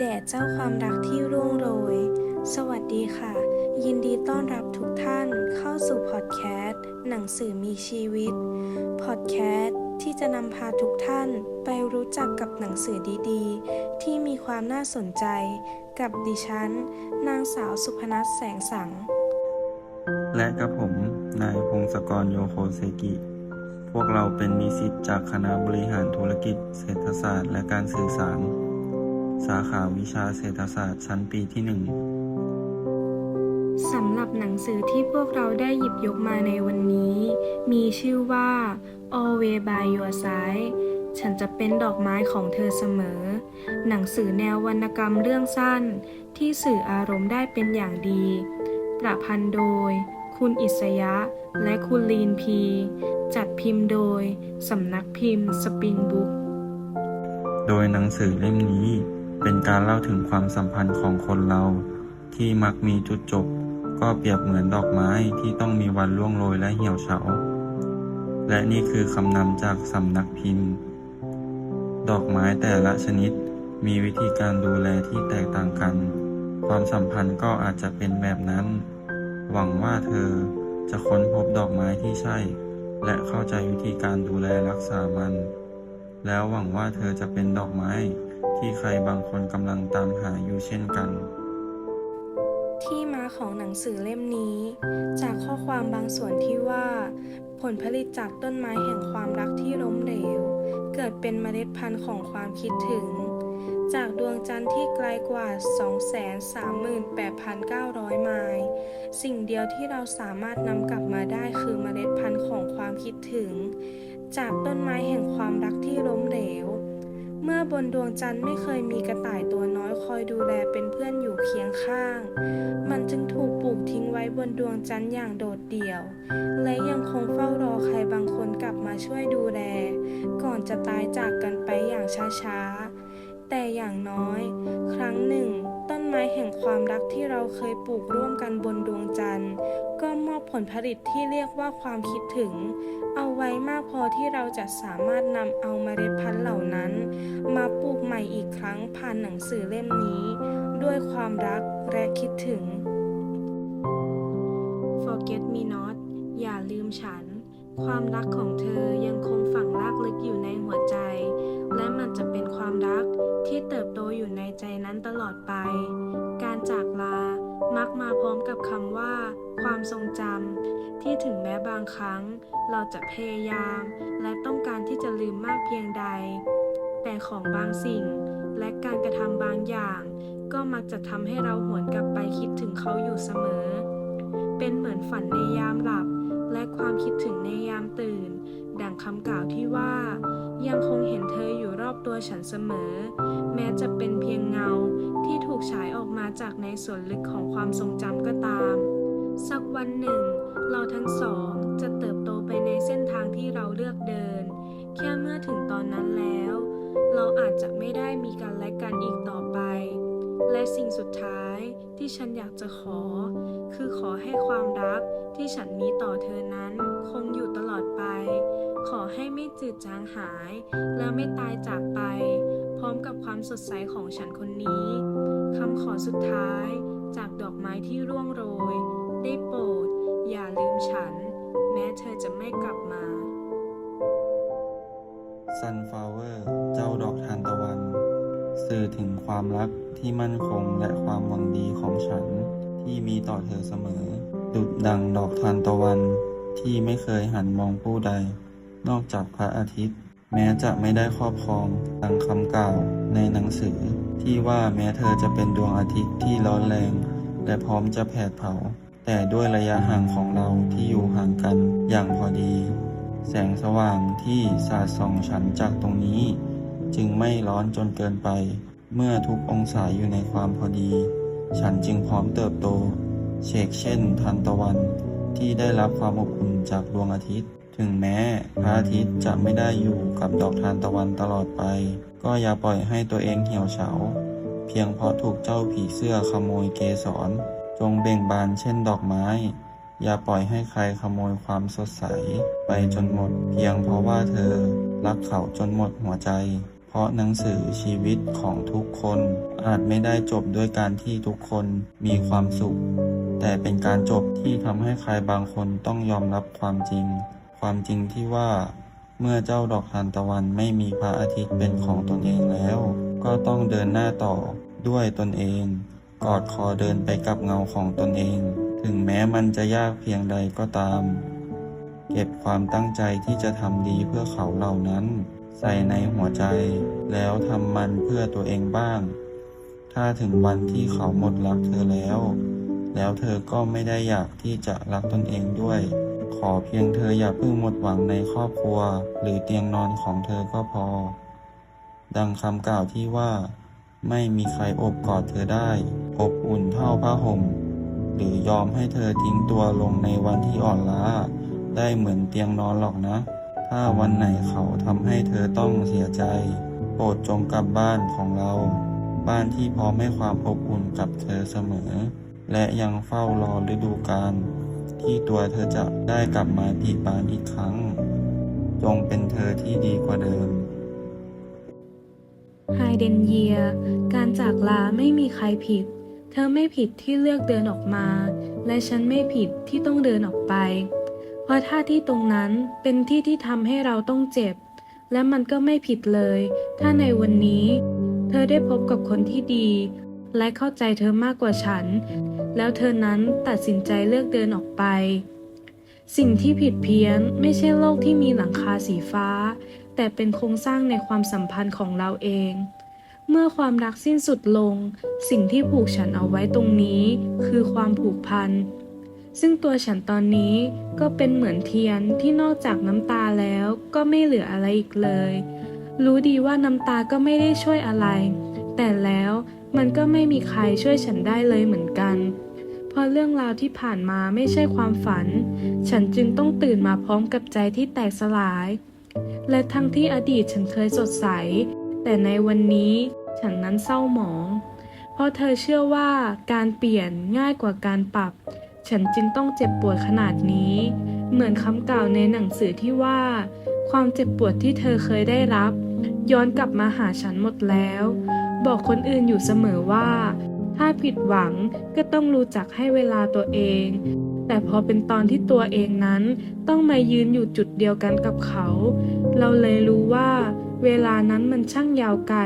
แด่เจ้าความรักที่ร่วงโรย สวัสดีค่ะ ยินดีต้อนรับทุกท่านเข้าสู่พอดแคสต์หนังสือมีชีวิต พอดแคสต์ที่จะนำพาทุกท่านไปรู้จักกับหนังสือดีๆ ที่มีความน่าสนใจ กับดิฉัน นางสาวสุพนัสแสงสัง และกับผม นายพงศกรโยโคเซกิพวกเราเป็นนิสิตจากคณะบริหารธุรกิจ เศรษฐศาสตร์ และการสื่อสาร สาขาวิชาเศรษฐศาสตร์ชั้นปีที่หนึ่งสำหรับหนังสือที่พวกเราได้หยิบยกมาในวันนี้ มีชื่อว่า Always by Your Side ฉันจะเป็นดอกไม้ของเธอเสมอ หนังสือแนววรรณกรรมเรื่องสั้น ที่สื่ออารมณ์ได้เป็นอย่างดี ประพันธ์โดย คุณอิสยะ และคุณลีนพี จัดพิมพ์โดย สำนักพิมพ์สปริงบุ๊กโดยหนังสือเล่มนี้ เป็นการเล่าถึงความสัมพันธ์ของคนเรา ที่มักมีจุดจบ ก็เปรียบเหมือนดอกไม้ที่ต้องมีวันร่วงโรยและเหี่ยวเฉา และนี่คือคำนำจากสำนักพิมพ์ ดอกไม้แต่ละชนิดมีวิธีการดูแลที่แตกต่างกัน ความสัมพันธ์ก็อาจจะเป็นแบบนั้น หวังว่าเธอจะค้นพบดอกไม้ที่ใช่ และเข้าใจวิธีการดูแลรักษามัน แล้วหวังว่าเธอจะเป็นดอกไม้ ที่ใครบางคนกำลังตามหาอยู่เช่นกัน ที่มาของหนังสือเล่มนี้ จากข้อความบางส่วนที่ว่า ผลผลิตจากต้นไม้แห่งความรักที่ล้มเหลว เกิดเป็นเมล็ดพันธุ์ของความคิดถึง จากดวงจันทร์ที่ไกลกว่า 238,900 ไมล์สิ่งเดียวที่เราสามารถนำกลับมาได้คือเมล็ดพันธุ์ของความคิดถึง จากต้นไม้แห่งความรักที่ล้มเหลว เมื่อบนดวงจันทร์ไม่เคยมีกระต่ายตัวน้อยคอยดูแลเป็นเพื่อนอยู่เคียงข้าง มันจึงถูกปลูกทิ้งไว้บนดวงจันทร์อย่างโดดเดี่ยว และยังคงเฝ้ารอใครบางคนกลับมาช่วยดูแล ก่อนจะตายจากกันไปอย่างช้าๆ แต่อย่างน้อย ครั้งหนึ่ง ต้นไม้แห่งความรักที่เราเคยปลูกร่วมกันบนดวงจันทร์ ก็มอบผลผลิตที่เรียกว่าความคิดถึง เอาไว้มากพอที่เราจะสามารถนำเอาเมล็ดพันธุ์เหล่านั้น มาปลูกใหม่อีกครั้งผ่านหนังสือเล่มนี้ ด้วยความรักและคิดถึง Forget me not อย่าลืมฉัน ความรักของเธอยังคงฝังรากลึกอยู่ในหัวใจ และมันจะเป็นความรักที่เติบโตอยู่ในใจนั้นตลอดไป การจากลา มักมาพร้อมกับคำว่า ความทรงจำที่ถึงแม้บางครั้ง เราจะพยายาม และต้องการที่จะลืมมากเพียงใด แต่ของบางสิ่ง และการกระทำบางอย่าง ก็มักจะทำให้เราหวนกลับไปคิดถึงเขาอยู่เสมอ เป็นเหมือนฝันในยามหลับ และความคิดถึงในยามตื่น ดังคำกล่าวที่ว่า ยังคงเห็นเธออยู่รอบตัวฉันเสมอ แม้จะเป็นเพียงเงาที่ถูกฉายออกมาจากในส่วนลึกของความทรงจำก็ตาม สักวันหนึ่ง เราทั้งสองจะเติบโตไปในเส้นทางที่เราเลือกเดิน แค่เมื่อถึงตอนนั้นแล้ว เราอาจจะไม่ได้มีกันและกันอีกต่อไป และสิ่งสุดท้ายที่ฉันอยากจะขอ คือขอให้ความรัก ที่ฉันมีต่อเธอนั้น คงอยู่ตลอดไป ขอให้ไม่จืดจางหาย และไม่ตายจากไป พร้อมกับความสดใสของฉันคนนี้คำขอสุดท้ายจากดอกไม้ที่ร่วงโรย ได้โปรด อย่าลืมฉัน แม้เธอจะไม่กลับมา Sunflower เจ้าดอกทานตะวัน สื่อถึงความรักที่มั่นคงและความหวังดีของฉันที่มีต่อเธอเสมอ ดุดดังดอกทานตะวันที่ไม่เคยหันมองผู้ใด นอกจากพระอาทิตย์ แม้จะไม่ได้ครอบครองดังคำกล่าวในหนังสือ ที่ว่าแม้เธอจะเป็นดวงอาทิตย์ที่ร้อนแรง และพร้อมจะแผดเผา แต่ด้วยระยะห่างของเราที่อยู่ห่างกันอย่างพอดี แสงสว่างที่สาดส่องฉันจากตรงนี้ จึงไม่ร้อนจนเกินไป เมื่อทุกองศาอยู่ในความพอดี ฉันจึงพร้อมเติบโต เชกเช่นทันตะวันที่ได้รับความอบอุ่นจากดวงอาทิตย์ ถึงแม้พระอาทิตย์จะไม่ได้อยู่กับดอกทานตะวันตลอดไป ก็อย่าปล่อยให้ตัวเองเหี่ยวเฉา เพียงเพราะถูกเจ้าผีเสื้อขโมยเกสร จงเบ่งบานเช่นดอกไม้ อย่าปล่อยให้ใครขโมยความสดใส ไปจนหมด เพียงเพราะว่าเธอรักเขาจนหมดหัวใจ เพราะหนังสือชีวิตของทุกคนอาจไม่ได้จบด้วยการที่ทุกคนมีความสุข แต่เป็นการจบที่ทำให้ใครบางคนต้องยอมรับความจริง ความจริงที่ว่าเมื่อเจ้าดอกทานตะวันไม่มีพระอาทิตย์เป็นของตนเองแล้ว ก็ต้องเดินหน้าต่อด้วยตนเอง กอดคอเดินไปกับเงาของตนเอง ถึงแม้มันจะยากเพียงใดก็ตาม เก็บความตั้งใจที่จะทำดีเพื่อเขาเหล่านั้น ใส่ในหัวใจ แล้วทำมันเพื่อตัวเองบ้าง ถ้าถึงวันที่เขาหมดรักเธอแล้ว แล้วเธอก็ไม่ได้อยากที่จะรักตนเองด้วย ขอเพียงเธออย่าเพิ่งหมดหวังในครอบครัว หรือเตียงนอนของเธอก็พอ ดังคำกล่าวที่ว่า ไม่มีใครอบกอดเธอได้ อบอุ่นเท่าผ้าห่ม หรือยอมให้เธอทิ้งตัวลงในวันที่อ่อนล้า ได้เหมือนเตียงนอนหรอกนะ ถ้าวันไหนเขาทำให้เธอต้องเสียใจ โปรดจงกลับบ้านของเรา บ้านที่พร้อมให้ความอบอุ่นกับเธอเสมอ และยังเฝ้ารอฤดูกาลที่ตัวเธอจะได้กลับมาปีบานอีกครั้ง จงเป็นเธอที่ดีกว่าเดิมไฮเดนเยียการจากลาไม่มีใครผิด เธอไม่ผิดที่เลือกเดินออกมา และฉันไม่ผิดที่ต้องเดินออกไป เพราะถ้าที่ตรงนั้นเป็นที่ที่ทำให้เราต้องเจ็บ และมันก็ไม่ผิดเลย ถ้าในวันนี้ เธอได้พบกับคนที่ดี และเข้าใจเธอมากกว่าฉัน แล้วเธอนั้นตัดสินใจเลือกเดินออกไป สิ่งที่ผิดเพี้ยนไม่ใช่โลกที่มีหลังคาสีฟ้า แต่เป็นโครงสร้างในความสัมพันธ์ของเราเอง เมื่อความรักสิ้นสุดลง สิ่งที่ผูกฉันเอาไว้ตรงนี้ คือความผูกพัน ซึ่งตัวฉันตอนนี้ก็เป็นเหมือนเทียนที่นอกจากน้ำตาแล้วก็ไม่เหลืออะไรอีกเลย รู้ดีว่าน้ำตาก็ไม่ได้ช่วยอะไร แต่แล้ว มันก็ไม่มีใครช่วยฉันได้เลยเหมือนกัน เพราะเรื่องราวที่ผ่านมาไม่ใช่ความฝัน ฉันจึงต้องตื่นมาพร้อมกับใจที่แตกสลาย และทั้งที่อดีตฉันเคยสดใส แต่ในวันนี้ฉันนั้นเศร้าหมอง เพราะเธอเชื่อว่าการเปลี่ยนง่ายกว่าการปรับ ฉันจึงต้องเจ็บปวดขนาดนี้ เหมือนคำกล่าวในหนังสือที่ว่า ความเจ็บปวดที่เธอเคยได้รับ ย้อนกลับมาหาฉันหมดแล้ว บอกคนอื่นอยู่เสมอว่า ถ้าผิดหวังก็ต้องรู้จักให้เวลาตัวเอง แต่พอเป็นตอนที่ตัวเองนั้นต้องมายืนอยู่จุดเดียวกันกับเขา เราเลยรู้ว่าเวลานั้นมันช่างยาวไกล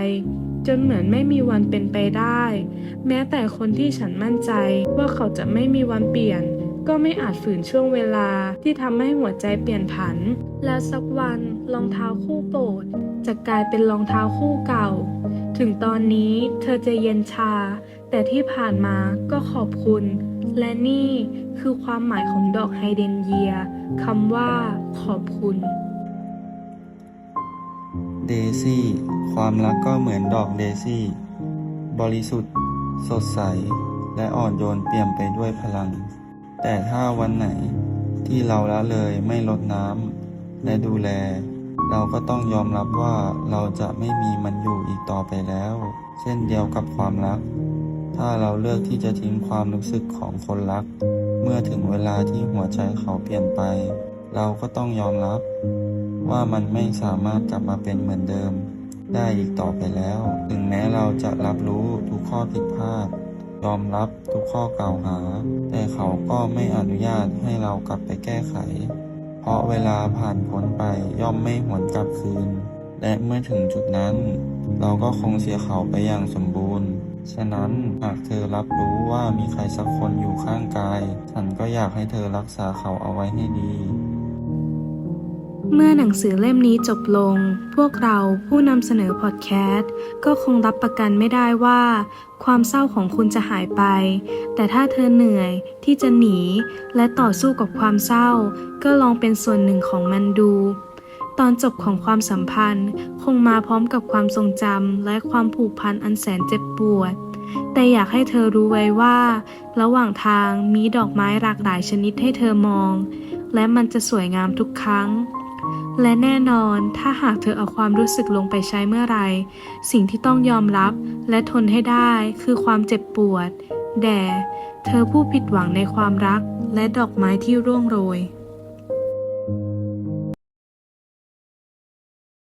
จนเหมือนไม่มีวันเป็นไปได้ แม้แต่คนที่ฉันมั่นใจว่าเขาจะไม่มีวันเปลี่ยน ก็ไม่อาจฝืนช่วงเวลาที่ทำให้หัวใจเปลี่ยนผัน และสักวันรองเท้าคู่โปรดจะกลายเป็นรองเท้าคู่เก่า ถึงตอนนี้เธอจะเย็นชา แต่ที่ผ่านมาก็ขอบคุณ และนี่คือความหมายของดอกไฮเดนเยียคำว่าขอบคุณ เดซี่ ความรักก็เหมือนดอกเดซี่ บริสุทธิ์ สดใส และอ่อนโยนเปี่ยมไปด้วยพลัง แต่ถ้าวันไหนที่เราละเลยไม่ลดน้ำและดูแล เราก็ต้องยอมรับว่าเราจะไม่มีมันอยู่อีกต่อไปแล้ว เช่นเดียวกับความรัก ถ้าเราเลือกที่จะทิ้งความรู้สึกของคนรัก เมื่อถึงเวลาที่หัวใจเขาเปลี่ยนไป เราก็ต้องยอมรับ ว่ามันไม่สามารถกลับมาเป็นเหมือนเดิม ได้อีกต่อไปแล้ว ถึงแม้เราจะรับรู้ทุกข้อผิดพลาด ยอมรับทุกข้อกล่าวหา แต่เขาก็ไม่อนุญาตให้เรากลับไปแก้ไข เพราะเวลาผ่านพ้นไปย่อมไม่หวนกลับคืน และเมื่อถึงจุดนั้น เราก็คงเสียเขาไปอย่างสมบูรณ์ ฉะนั้นหากเธอรับรู้ว่ามีใครสักคนอยู่ข้างกาย ฉันก็อยากให้เธอรักษาเขาเอาไว้ให้ดี เมื่อหนังสือเล่มนี้จบลง พวกเราผู้นำเสนอพอดแคสต์ก็คงรับประกันไม่ได้ว่า ความเศร้าของคุณจะหายไป แต่ถ้าเธอเหนื่อยที่จะหนี และต่อสู้กับความเศร้า ก็ลองเป็นส่วนหนึ่งของมันดู ตอนจบของความสัมพันธ์ คงมาพร้อมกับความทรงจำและความผูกพันอันแสนเจ็บปวด แต่อยากให้เธอรู้ไว้ว่า ระหว่างทางมีดอกไม้หลากหลายชนิดให้เธอมอง และมันจะสวยงามทุกครั้ง และแน่นอนถ้าหากเธอเอาความรู้สึกลงไปใช้เมื่อไร สิ่งที่ต้องยอมรับและทนให้ได้คือความเจ็บปวด แด่ เธอผู้ผิดหวังในความรักและดอกไม้ที่ร่วงโรย